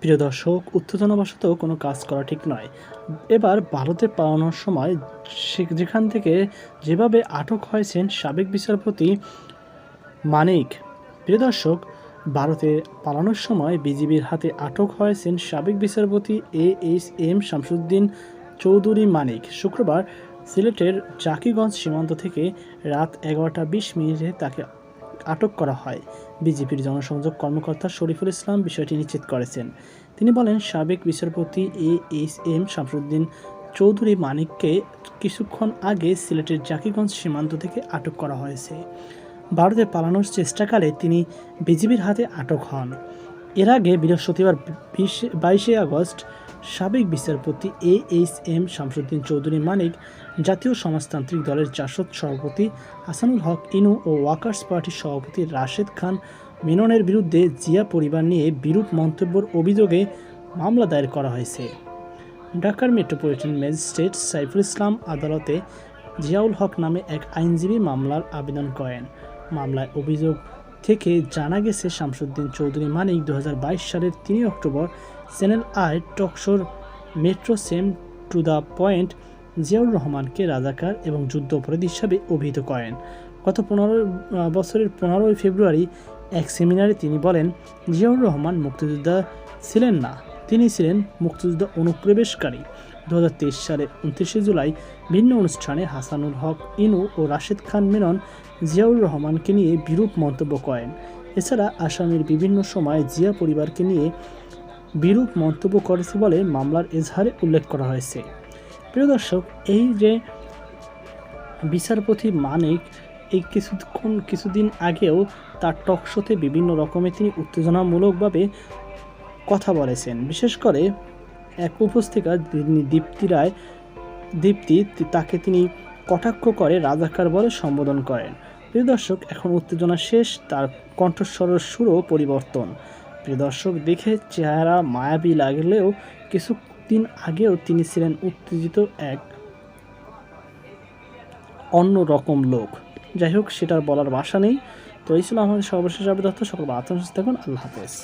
প্রিয় দর্শক উত্তেজনাবশত কোনো কাজ করা ঠিক নয়। এবার ভারতে পালানোর সময় যেখান থেকে যেভাবে আটক হয়েছেন সাবেক বিচারপতি মানিক। প্রিয় দর্শক, ভারতে পালানোর সময় বিজিবির হাতে আটক হয়েছেন সাবেক বিচারপতি A H M Shamsuddin Chowdhury Manik. শুক্রবার সিলেটের জাকিগঞ্জ সীমান্ত থেকে রাত এগারোটা বিশ মিনিটে তাকে আটক করা হয়। বিজেপির জনসংযোগ কর্মকর্তা শরীফুল ইসলাম বিষয়টি নিশ্চিত করেছেন। তিনি বলেন, সাবেক বিচারপতি A H M Shamsuddin Chowdhury মানিককে কিছুক্ষণ আগে সিলেটের জাকিগঞ্জ সীমান্ত থেকে আটক করা হয়েছে। ভারতে পালানোর চেষ্টাকালে তিনি বিজিবির হাতে আটক হন। এর আগে বৃহস্পতিবার বিশে, বাইশে আগস্ট সাবেক বিচারপতি A H M Shamsuddin Chowdhury Manik জাতীয় সমাজতান্ত্রিক দলের জাসদ সভাপতি হাসানুল হক ইনু ও ওয়াকার্স পার্টির সভাপতি রাশেদ খান মেননের বিরুদ্ধে জিয়া পরিবার নিয়ে বিরূপ মন্তব্যের অভিযোগে মামলা দায়ের করা হয়েছে। ঢাকার মেট্রোপলিটন ম্যাজিস্ট্রেট সাইফুল ইসলাম আদালতে জিয়াউল হক নামে এক আইনজীবী মামলার আবেদন করেন। মামলায় অভিযোগ থেকে জানা গেছে, শামসুদ্দিন চৌধুরী মানিক দু হাজার বাইশ সালের তিনই October channel I টকশোর metro same to the point Ziaur রহমানকে রাজাকার এবং যুদ্ধ অপরাধী হিসাবে অভিহিত করেন। গত পনেরো বছরের পনেরোই ফেব্রুয়ারি এক সেমিনারে তিনি বলেন, জিয়াউর রহমান মুক্তিযোদ্ধা ছিলেন না, তিনি ছিলেন মুক্তিযোদ্ধা অনুপ্রবেশকারী। দু হাজার তেইশ সালের উনত্রিশে জুলাই ভিন্ন অনুষ্ঠানে হাসানুল হক ইনু ও রাশেদ খান মেনন জিয়াউর রহমানকে নিয়ে বিরূপ মন্তব্য করেন। এছাড়া আসামের বিভিন্ন সময় জিয়া পরিবারকে নিয়ে বিরূপ মন্তব্য করেছে বলে মামলার এজাহারে উল্লেখ করা হয়েছে। প্রিয় দর্শক, এই যে বিচারপতি মানিক, এই কিছুক্ষণ, কিছুদিন আগেও তার টকশোতে বিভিন্ন রকমের তিনি উত্তেজনামূলকভাবে কথা বলেছেন। বিশেষ করে এক উপস্থিকা দীপ্তি রায়, দীপ্তি তাকে তিনি কটাক্ষ করে রাজাকার বলে সম্বোধন করেন। প্রিয় দর্শক, এখন উত্তেজনা শেষ, তার কণ্ঠস্বরের সুরও পরিবর্তন। প্রিয় দর্শক, দেখে চেহারা মায়াবী লাগলেও কিছুদিন আগেও তিনি ছিলেন উত্তেজিত এক অন্য রকম লোক। যাই হোক, সেটার বলার বাসা নেই। তো এই ছিল আমাদের সর্বশেষ আবেদন সকল আত্মসুস্থ থাকুন। আল্লাহ হাফেজ।